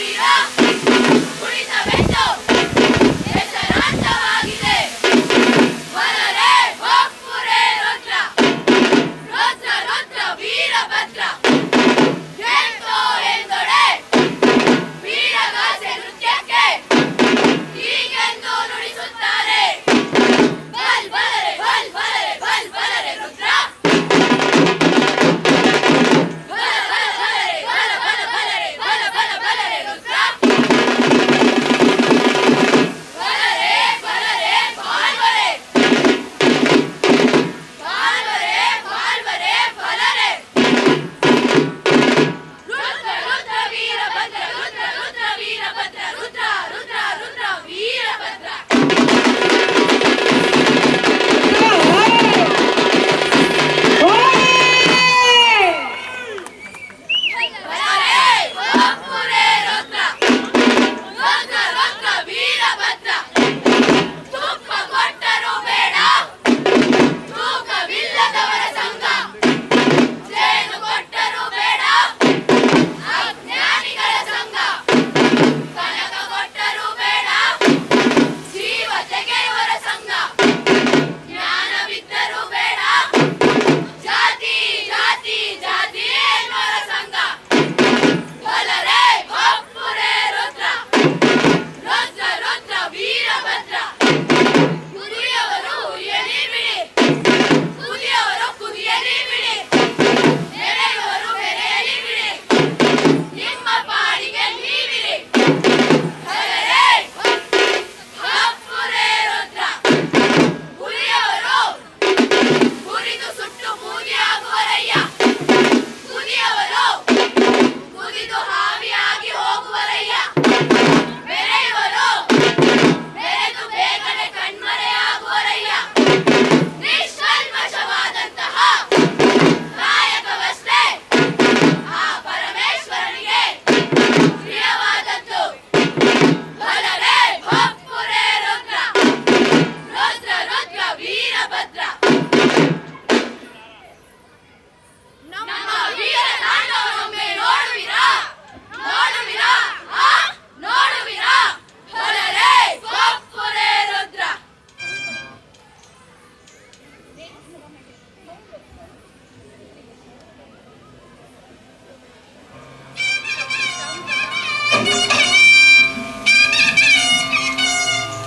Navidad.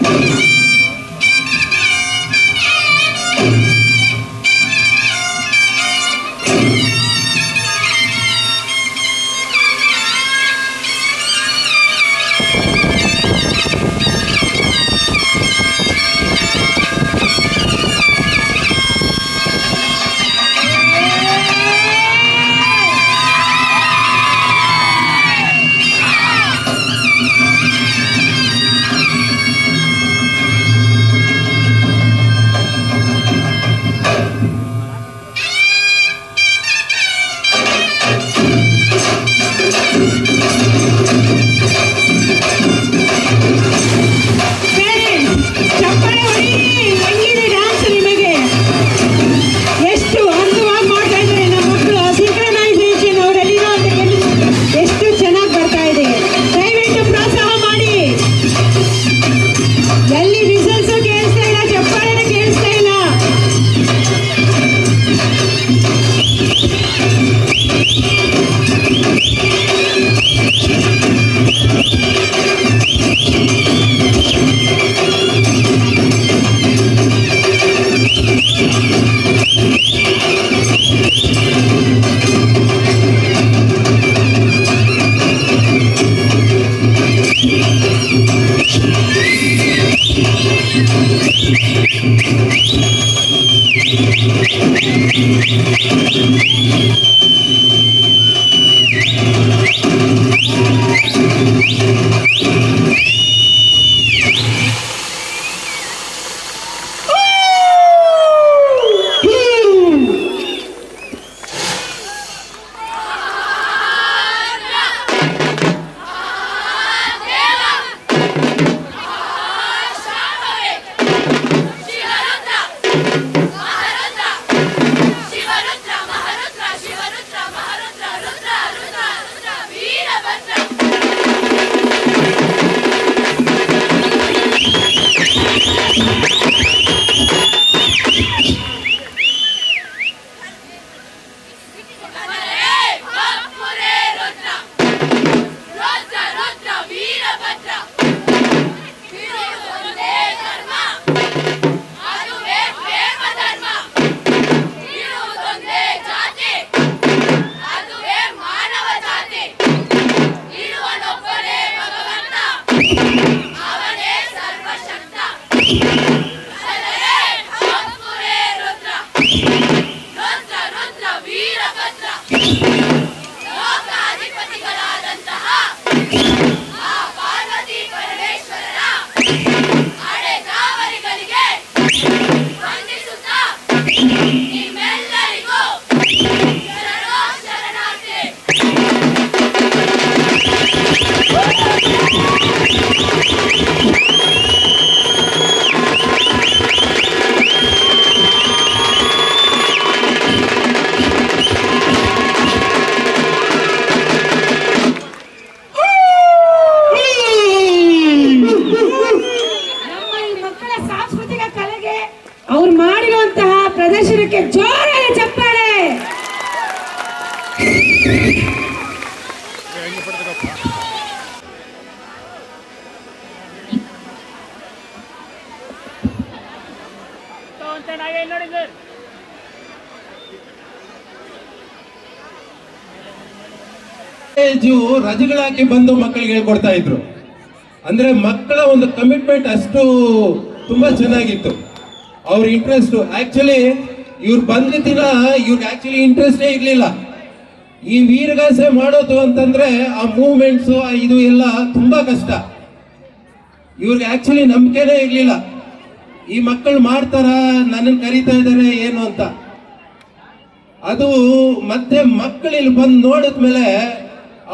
Yeah. College ರಜೆಗಳಾಕಿ ಬಂದು ಮಕ್ಕಳಿಗೆ ಹೇಳ್ಕೊಡ್ತಾ ಇದ್ರು. ಅಂದ್ರೆ ಮಕ್ಕಳ ಒಂದು ಕಮಿಟ್ಮೆಂಟ್ ಅಷ್ಟು ತುಂಬಾ ಚೆನ್ನಾಗಿತ್ತು. ಅವ್ರ ಇಂಟ್ರೆಸ್ಟ್ ಆಕ್ಚುಲಿ ಇವ್ರು ಬಂದ ದಿನ ಇವ್ರಿಗೆ ಆಕ್ಚುಲಿ ಇಂಟ್ರೆಸ್ಟೇ ಇರಲಿಲ್ಲ. ಈ ವೀರಗಾಸೆ ಮಾಡೋದು ಅಂತಂದ್ರೆ ಆ ಮೂವ್ಮೆಂಟ್ಸ್ ಇದು ಎಲ್ಲ ತುಂಬಾ ಕಷ್ಟ. ಇವ್ರಿಗೆ ಆಕ್ಚುಲಿ ನಂಬಿಕೆನೇ ಇರಲಿಲ್ಲ. ಈ ಮಕ್ಕಳು ಮಾಡ್ತಾರ ನನ್ನನ್ನು ಕರಿತಾ ಇದ್ದಾರೆ ಏನು ಅಂತ. ಅದು ಮತ್ತೆ ಮಕ್ಕಳು ಇಲ್ಲಿ ಬಂದು ನೋಡಿದ್ಮೇಲೆ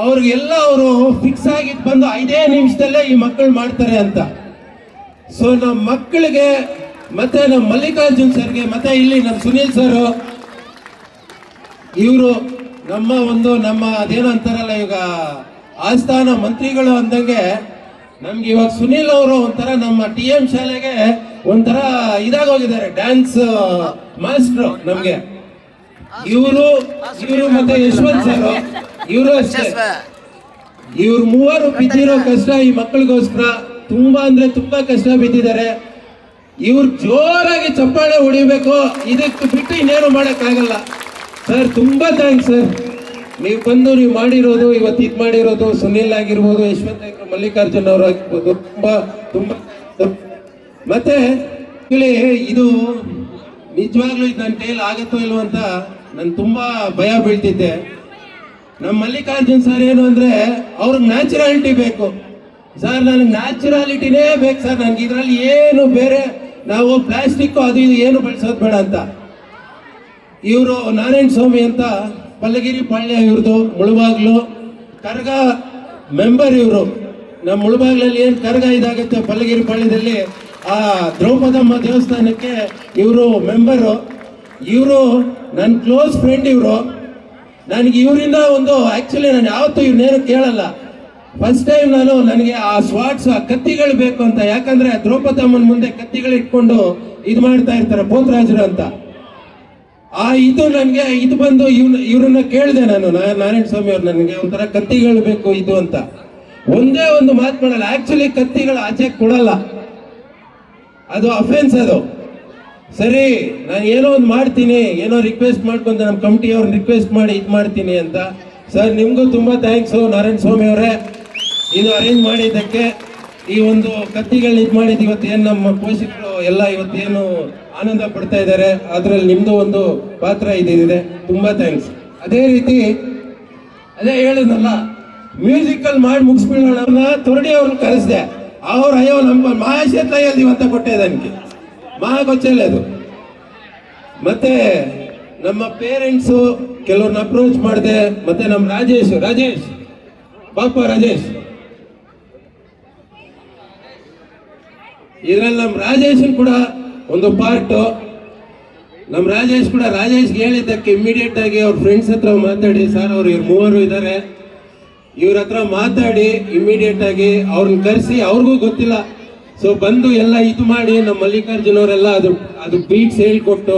ಅವ್ರಿಗೆಲ್ಲ ಅವರು ಫಿಕ್ಸ್ ಆಗಿದ್ದು ಬಂದು ಐದೇ ನಿಮಿಷದಲ್ಲೇ ಈ ಮಕ್ಕಳು ಮಾಡ್ತಾರೆ ಅಂತ. ಸೊ ನಮ್ಮ ಮಕ್ಕಳಿಗೆ ಮತ್ತೆ ನಮ್ಮ ಮಲ್ಲಿಕಾರ್ಜುನ್ ಸರ್ಗೆ, ಮತ್ತೆ ಇಲ್ಲಿ ನಮ್ಮ ಸುನೀಲ್ ಸರ್, ಇವರು ನಮ್ಮ ಒಂದು ನಮ್ಮ ಅದೇನೋ ಅಂತಾರಲ್ಲ ಈಗ ಆಸ್ಥಾನ ಮಂತ್ರಿಗಳು ಅಂದಂಗೆ ನಮ್ಗೆ ಇವಾಗ ಸುನೀಲ್ ಅವರು ಒಂಥರ ನಮ್ಮ ಟಿ ಎಂ ಶಾಲೆಗೆ ಒಂಥರ ಇದಾಗೋಗಿದ್ದಾರೆ ಡ್ಯಾನ್ಸ್ ಮಾಸ್ಟ್ರು ನಮ್ಗೆ. ಇವರು ಇವರು ಮತ್ತೆ ಯಶವಂತ್ ಸರ್. ಇವರು ಅಷ್ಟೇ. ಇವ್ರು ಮೂವರು ಬಿದ್ದಿರೋ ಕಷ್ಟ ಈ ಮಕ್ಕಳಿಗೋಸ್ಕರ ತುಂಬಾ ಅಂದ್ರೆ ತುಂಬಾ ಕಷ್ಟ ಬಿದ್ದಿದ್ದಾರೆ. ಇವ್ರು ಜೋರಾಗಿ ಚಪ್ಪಾಳೆ ಹೊಡಿಬೇಕು. ಇದಕ್ಕೆ ಬಿಟ್ಟು ಇನ್ನೇನು ಮಾಡೋಕ್ಕಾಗಲ್ಲ. ಸರ್ ತುಂಬಾ ಥ್ಯಾಂಕ್ಸ್ ಸರ್. ನೀವು ಬಂದು ನೀವು ಮಾಡಿರೋದು ಇವತ್ತು ಇದು ಮಾಡಿರೋದು ಸುನಿಲ್ ಆಗಿರ್ಬೋದು ಯಶವಂತ ಮಲ್ಲಿಕಾರ್ಜುನ್ ಅವರು ಆಗಿರ್ಬೋದು ತುಂಬಾ ತುಂಬಾ ಮತ್ತೆ ಇದು ನಿಜವಾಗ್ಲೂ ಇದು ನನ್ನ ಕೈಯಲ್ಲಿ ಆಗತ್ತೋ ಇಲ್ವೋ ಅಂತ ನಾನು ತುಂಬಾ ಭಯ ಬೀಳ್ತಿದ್ದೆ. ನಮ್ಮ ಮಲ್ಲಿಕಾರ್ಜುನ್ ಸರ್ ಏನು ಅಂದ್ರೆ ಅವ್ರಿಗೆ ನ್ಯಾಚುರಾಲಿಟಿ ಬೇಕು. ಸರ್, ನನಗೆ ನ್ಯಾಚುರಾಲಿಟಿನೇ ಬೇಕು ಸರ್. ನನಗೆ ಇದರಲ್ಲಿ ಏನು ಬೇರೆ, ನಾವು ಪ್ಲಾಸ್ಟಿಕ್ ಅದು ಇದು ಏನು ಬಳಸೋದು ಬೇಡ ಅಂತ. ಇವರು ನಾರಾಯಣ ಸ್ವಾಮಿ ಅಂತ ಪಲ್ಲಗಿರಿ ಪಾಳ್ಯ ಇವ್ರದ್ದು ಮುಳುಬಾಗ್ಲು, ಕರ್ಗ ಮೆಂಬರ್ ಇವರು. ನಮ್ಮ ಮುಳುಬಾಗ್ಲಲ್ಲಿ ಏನು ಕರ್ಗ ಇದಾಗುತ್ತೆ ಪಲ್ಲಗಿರಿ ಪಾಳ್ಯದಲ್ಲಿ, ಆ ದ್ರೌಪದಮ್ಮ ದೇವಸ್ಥಾನಕ್ಕೆ ಇವರು ಮೆಂಬರು ಇವರು ನನ್ನ ಕ್ಲೋಸ್ ಫ್ರೆಂಡ್ ಇವರು. ನನಗೆ ಇವರಿಂದ ಒಂದು ಆಕ್ಚುಲಿ ನಾನು ಯಾವತ್ತೂ ಇವ್ರನ್ನೇನು ಕೇಳಲ್ಲ. ಫಸ್ಟ್ ಟೈಮ್ ನಾನು ನನಗೆ ಆ ಸ್ವಾಟ್ಸ್ ಆ ಕತ್ತಿಗಳು ಬೇಕು ಅಂತ. ಯಾಕಂದ್ರೆ ದ್ರೌಪದಮ್ಮನ ಮುಂದೆ ಕತ್ತಿಗಳು ಇಟ್ಕೊಂಡು ಇದು ಮಾಡ್ತಾ ಇರ್ತಾರೆ ಪೋತರಾಜರು ಅಂತ. ಆ ಇದು ನನಗೆ, ಇದು ಬಂದು ಇವ್ನ, ಇವ್ರನ್ನ ಕೇಳಿದೆ ನಾನು. ನಾರಾಯಣ ಸ್ವಾಮಿ ಅವ್ರು ನನಗೆ ಒಂಥರ ಕತ್ತಿಗಳು ಬೇಕು, ಇದು ಅಂತ. ಒಂದೇ ಒಂದು ಮಾತು ಮಾಡಲ್ಲ. ಆಕ್ಚುಲಿ ಕತ್ತಿಗಳು ಆಚೆ ಕೊಡಲ್ಲ. ಅದು ಅಫೆನ್ಸ್ ಅದು. ಸರಿ, ನಾನು ಏನೋ ಒಂದು ಮಾಡ್ತೀನಿ, ಏನೋ ರಿಕ್ವೆಸ್ಟ್ ಮಾಡ್ಕೊಂತ ನಮ್ಮ ಕಮಿಟಿ ಅವ್ರನ್ನ ರಿಕ್ವೆಸ್ಟ್ ಮಾಡಿ ಇದು ಮಾಡ್ತೀನಿ ಅಂತ. ಸರ್, ನಿಮಗೂ ತುಂಬ ಥ್ಯಾಂಕ್ಸು ನಾರಾಯಣ ಸ್ವಾಮಿ ಅವರೇ. ಇದು ಅರೇಂಜ್ ಮಾಡಿದ್ದಕ್ಕೆ ಈ ಒಂದು ಕತ್ತಿಗಳನ್ನ ಇದು ಮಾಡಿದ್ದು ಇವತ್ತು ಏನು ನಮ್ಮ ಪೋಷಕರು ಎಲ್ಲ ಇವತ್ತೇನು ಆನಂದ ಪಡ್ತಾ ಇದ್ದಾರೆ ಅದರಲ್ಲಿ ನಿಮ್ಮದು ಒಂದು ಪಾತ್ರ ಇದಿದೆ ತುಂಬ ಥ್ಯಾಂಕ್ಸ್ ಅದೇ ರೀತಿ, ಅದೇ ಹೇಳಿದ್ನಲ್ಲ ಮ್ಯೂಸಿಕಲ್ ಮಾಡಿ ಮುಗಿಸ್ಬಿಡೋಣ ತೊರಡಿ ಅವ್ರನ್ನ ಕರೆಸಿದೆ. ಅವ್ರು, ಅಯ್ಯೋ, ನಮ್ಮ ಮಹಾಶೇತಯ್ಯಲ್ಲಿ ಅಂತ ಕೊಟ್ಟೆ ನನಗೆ ಮಹಾಗೊಚ್ಚಲ್ಲಿ ಅದು. ಮತ್ತೆ ನಮ್ಮ ಪೇರೆಂಟ್ಸು ಕೆಲವ್ರನ್ನ ಅಪ್ರೋಚ್ ಮಾಡಿದೆ, ಮತ್ತೆ ನಮ್ಮ ರಾಜೇಶ್ ರಾಜೇಶ್, ಪಾಪ ರಾಜೇಶ್. ಇದ್ರಲ್ಲಿ ನಮ್ಮ ರಾಜೇಶ್ ಕೂಡ ಒಂದು ಪಾರ್ಟ್ ನಮ್ಮ ರಾಜೇಶ್ ಕೂಡ ರಾಜೇಶ್ಗೆ ಹೇಳಿದ್ದಕ್ಕೆ ಇಮಿಡಿಯೇಟ್ ಆಗಿ ಅವ್ರ ಫ್ರೆಂಡ್ಸ್ ಹತ್ರ ಮಾತಾಡಿ, ಸರ್ ಅವ್ರು ಇವ್ರು ಮೂವರು ಇದ್ದಾರೆ ಇವ್ರ ಹತ್ರ ಮಾತಾಡಿ ಇಮಿಡಿಯೇಟ್ ಆಗಿ ಅವ್ರನ್ನ ಕರೆಸಿ, ಅವ್ರಿಗೂ ಗೊತ್ತಿಲ್ಲ. ಸೊ ಬಂದು ಎಲ್ಲ ಇದು ಮಾಡಿ, ನಮ್ಮ ಮಲ್ಲಿಕಾರ್ಜುನ್ ಅವರೆಲ್ಲ ಅದು ಅದು ಬೀಟ್ಸ್ ಹೇಳ್ಕೊಟ್ಟು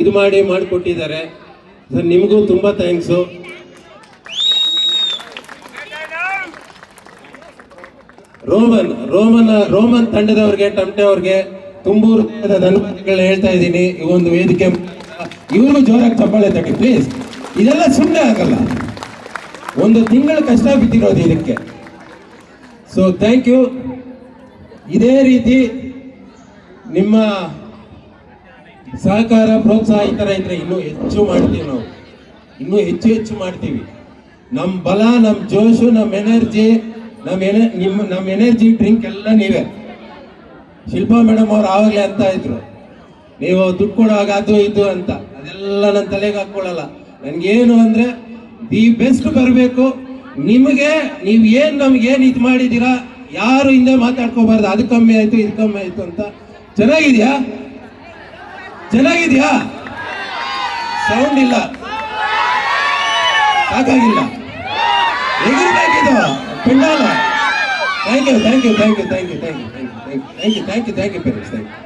ಇದು ಮಾಡಿ ಮಾಡಿಕೊಟ್ಟಿದ್ದಾರೆ. ಸರ್ ನಿಮಗೂ ತುಂಬ ಥ್ಯಾಂಕ್ಸು ರೋಮನ್ ರೋಮನ್ ರೋಮನ್ ತಂಡದವ್ರಿಗೆ, ಟಮಟೆ ಅವ್ರಿಗೆ ತುಂಬೂರು ಧನ್ಯವಾದಗಳು ಹೇಳ್ತಾ ಇದ್ದೀನಿ. ಈ ಒಂದು ವೇದಿಕೆ ಇವರು ಜೋರಾಗಿ ಚಪ್ಪಾಳೆ ತಟ್ಟಿ ಪ್ಲೀಸ್ ಇದೆಲ್ಲ ಸುಮ್ಮನೆ ಆಗಲ್ಲ. ಒಂದು ತಿಂಗಳು ಕಷ್ಟ ಬಿದ್ದಿರೋದು ಇದಕ್ಕೆ. ಸೊ ಥ್ಯಾಂಕ್ ಯು ಇದೇ ರೀತಿ ನಿಮ್ಮ ಸಹಕಾರ, ಪ್ರೋತ್ಸಾಹ ಈ ಇದ್ರೆ ಇನ್ನೂ ಹೆಚ್ಚು ಮಾಡ್ತೀವಿ ನಾವು. ಇನ್ನೂ ಹೆಚ್ಚು ಹೆಚ್ಚು ಮಾಡ್ತೀವಿ. ನಮ್ಮ ಬಲ ನಮ್ಮ ಜೋಶು ನಮ್ಮ ಎನರ್ಜಿ ನಮ್ಮ ಎನ ನಿಮ್ಮ ನಮ್ಮ ಎನರ್ಜಿ ಡ್ರಿಂಕ್ ಎಲ್ಲ ನೀವೇ. ಶಿಲ್ಪಾ ಮೇಡಮ್ ಅವ್ರು ಆವಾಗಲೇ ಅಂತ ಇದ್ರು. ನೀವು ದುಡ್ಡು ಕೊಡುವಾಗ ಅದು ಇದು ಅಂತ. ಅದೆಲ್ಲ ನನ್ನ ತಲೆಗೆ ಹಾಕೊಳ್ಳಲ್ಲ ನನಗೇನು ಅಂದ್ರೆ, ದಿ ಬೆಸ್ಟ್ ಬರಬೇಕು. ನಿಮಗೆ, ನೀವು ಏನು ನಮ್ಗೆ ಏನು ಇದು ಮಾಡಿದ್ದೀರಾ ಯಾರು ಹಿಂದೆ ಮಾತಾಡ್ಕೋಬಾರ್ದು ಅದು ಕಮ್ಮಿ ಆಯ್ತು ಇದು ಕಮ್ಮಿ ಆಯ್ತು ಅಂತ ಚೆನ್ನಾಗಿದ್ಯಾ ಚೆನ್ನಾಗಿದ್ಯಾ ಸೌಂಡ್ ಇಲ್ಲ ಸಾಕಾಗಿಲ್ಲ ಪಿಂಡಾಲ thank you thank you thank you thank you thank you thank you thank you thank you thank you parents thank you